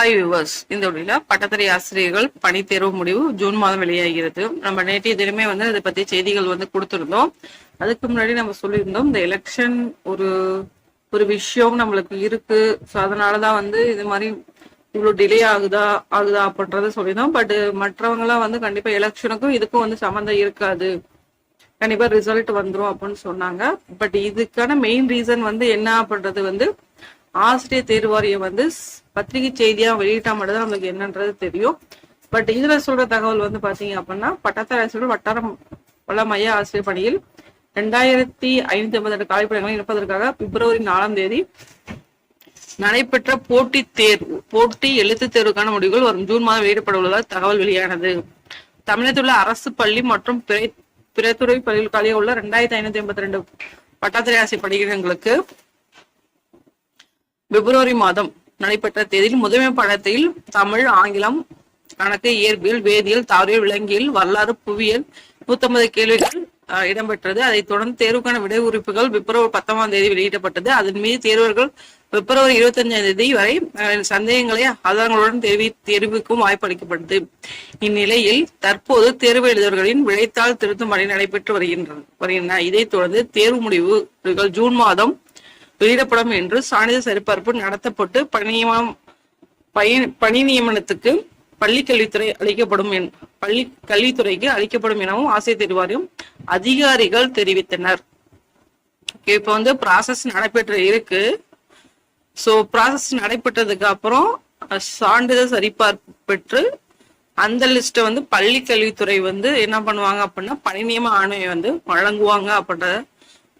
Hi viewers இந்த உடைய பட்டத்தறை ஆசிரியர்கள் பணி தேர்வு முடிவு ஜூன் மாதம் வெளியாகிறது. நம்ம நேற்றைய தினமே வந்து அதை பத்தி செய்திகள் வந்து கொடுத்திருந்தோம். அதுக்கு முன்னாடி நம்ம சொல்லியிருந்தோம் இந்த எலெக்ஷன் ஒரு ஒரு விஷயம் நம்மளுக்கு இருக்கு. ஸோ அதனாலதான் வந்து இது மாதிரி இவ்வளவு டிலே ஆகுதா ஆகுதா அப்படின்றத சொல்லியிருந்தோம். பட் மற்றவங்க எல்லாம் வந்து கண்டிப்பா எலெக்ஷனுக்கும் இதுக்கும் வந்து சம்மந்தம் இருக்காது. கண்டிப்பா ரிசல்ட் வந்துடும் அப்படின்னு சொன்னாங்க. பட் இதுக்கான மெயின் ரீசன் வந்து என்ன அப்படின்றது வந்து ஆசிரியர் தேர்வு வாரியம் வந்து பத்திரிகை செய்தியா வெளியிட்டா மட்டும்தான் நம்மளுக்கு என்னன்றது தெரியும். பட் இதுல சொல்ற தகவல் வந்து பாத்தீங்க அப்படின்னா பட்டத்தாரி ஆசிரியர் வட்டாரம் வள மைய ஆசிரியர் பணியில் ரெண்டாயிரத்தி ஐநூத்தி ஐம்பது ரெண்டு காலிப்படங்களை இருப்பதற்காக பிப்ரவரி நாலாம் தேதி நடைபெற்ற போட்டி தேர்வு போட்டி எழுத்துத் தேர்வுக்கான முடிவுகள் வரும் ஜூன் மாதம் வெளியிடப்பட உள்ளதாக தகவல் வெளியானது. தமிழகத்தில் உள்ள அரசு பள்ளி மற்றும் பிற பிறத்துறை பள்ளிகளுக்காக உள்ள ரெண்டாயிரத்தி ஐநூத்தி எண்பத்தி ரெண்டு பட்டாத்திரை ஆசிரியர் படிக்கிறவங்களுக்கு பிப்ரவரி மாதம் நடைபெற்ற தேதியில் முதன்மை பாடத்தில் தமிழ் ஆங்கிலம் கணக்கு இயற்பியல் வேதியியல் தாவரியல் விலங்கியல் வரலாறு புவியியல் நூத்தம்பது கேள்விகள் இடம்பெற்றது. அதைத் தொடர்ந்து தேர்வுக்கான விடை உறுப்புகள் பிப்ரவரி பத்தொன்பதாம் தேதி வெளியிடப்பட்டது. அதன் மீது தேர்வர்கள் பிப்ரவரி இருபத்தி அஞ்சாம் தேதி வரை சந்தேகங்களை ஆதாரங்களுடன் தெரிவி தெரிவிக்கும் வாய்ப்பு அளிக்கப்பட்டது. இந்நிலையில் தற்போது தேர்வு எழுதியவர்களின் விடைத்தாள் திருத்தும் பணி நடைபெற்று வருகின்றன வருகின்றன. இதைத் தொடர்ந்து தேர்வு முடிவுகள் ஜூன் மாதம் வெளியிடப்படும் என்று சான்றிதழ் சரிபார்ப்பு நடத்தப்பட்டு பணி பயன் பணி நியமனத்துக்கு பள்ளி கல்வித்துறை அளிக்கப்படும் என் பள்ளி கல்வித்துறைக்கு அளிக்கப்படும் எனவும் ஆசிரியர் தெரிவாரியும் அதிகாரிகள் தெரிவித்தனர். இப்போ இப்ப வந்து ப்ராசஸ் நடைபெற்று இருக்கு. ஸோ ப்ராசஸ் நடைபெற்றதுக்கு அப்புறம் சான்றிதழ் சரிபார்ப்பு பெற்று அந்த லிஸ்ட்டை வந்து பள்ளி கல்வித்துறை வந்து என்ன பண்ணுவாங்க அப்படின்னா பணி நியமன ஆணையை வந்து வழங்குவாங்க அப்படின்றத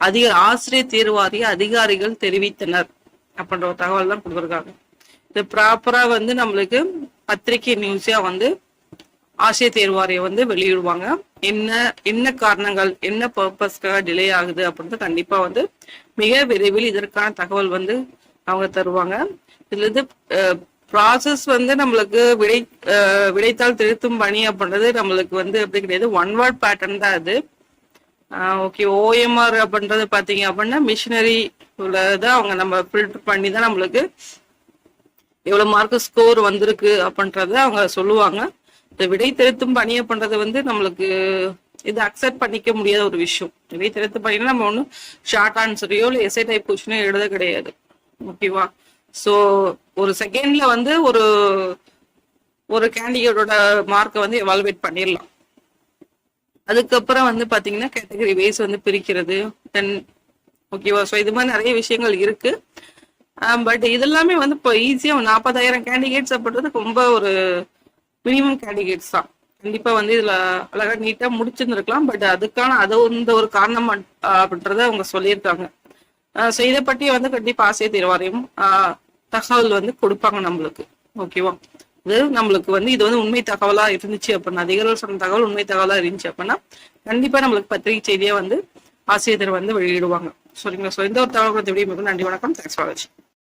அதிக ஆசிரியர் தேர்வாரிய அதிகாரிகள் தெரிவித்தனர் அப்படின்ற ஒரு தகவல் தான் கொடுத்துருக்காங்க. இது ப்ராப்பரா வந்து நம்மளுக்கு பத்திரிகை நியூஸா வந்து ஆசிரியர் தேர்வு வந்து வெளியிடுவாங்க. என்ன என்ன காரணங்கள் என்ன பர்பஸ்க்காக டிலே ஆகுது அப்படின்றது கண்டிப்பா வந்து மிக விரைவில் இதற்கான தகவல் வந்து அவங்க தருவாங்க. இதுல இருந்து ப்ராசஸ் வந்து நம்மளுக்கு விடை அஹ், விடைத்தாள் திருத்தும் பணி அப்படின்றது நம்மளுக்கு வந்து எப்படி கிடையாது. ஒன் வேர்ட் பேட்டர்ன் தான் அது. ஓகே ஓஎம்ஆர் அப்படின்றது பாத்தீங்க அப்படின்னா மிஷினரி உள்ளதை அவங்க நம்ம ஃபில்டர் பண்ணி தான் நம்மளுக்கு எவ்வளோ மார்க் ஸ்கோர் வந்திருக்கு அப்படின்றத அவங்க சொல்லுவாங்க. இந்த விடை திருத்தும் பணி அப்படின்றது வந்து நம்மளுக்கு இது அக்செப்ட் பண்ணிக்க முடியாத ஒரு விஷயம். விடை திருத்தும் பணினா நம்ம ஒன்றும் ஷார்ட் ஆன்சரையோ இல்லை எஸ்ஐ டைப் கொஸ்டினோ எழுத கிடையாது. ஓகேவா ஸோ ஒரு செகண்ட்ல வந்து ஒரு ஒரு கேண்டிடேட்டோட மார்க்கை வந்து எவால்வேட் பண்ணிடலாம். அதுக்கப்புறம் வந்து பாத்தீங்கன்னா கேட்டகரி வைஸ் வந்து பிரிக்கிறது. தென் ஓகேவா ஸோ இது மாதிரி நிறைய விஷயங்கள் இருக்கு. பட் இதெல்லாமே வந்து இப்போ ஈஸியாக நாற்பதாயிரம் கேண்டிடேட்ஸ் அப்படின்றது ரொம்ப ஒரு மினிமம் கேண்டிடேட்ஸ் தான். கண்டிப்பாக வந்து இதில் அழகாக நீட்டாக முடிச்சிருந்துருக்கலாம். பட் அதுக்கான அது இந்த ஒரு காரணம் அப்படின்றத அவங்க சொல்லியிருக்காங்க. ஸோ இதை பற்றி வந்து கண்டிப்பாக ஆசிரியர் தேர்வாரியம் தகவல் வந்து கொடுப்பாங்க நம்மளுக்கு. ஓகேவா இது நம்மளுக்கு வந்து இது வந்து உண்மை தகவலா இருந்துச்சு அப்படின்னா அதிகாரிகள் சொன்ன தகவல் உண்மை தகவலா இருந்துச்சு அப்படின்னா கண்டிப்பா நம்மளுக்கு பத்திரிகை செய்தியா வந்து ஆசிரியர் வந்து வெளியிடுவாங்க. சரிங்களா? ஸோ இந்த ஒரு தகவல் கொடுத்த விட நன்றி வணக்கம். தேங்க்ஸ் ஃபார் வாட்சிங்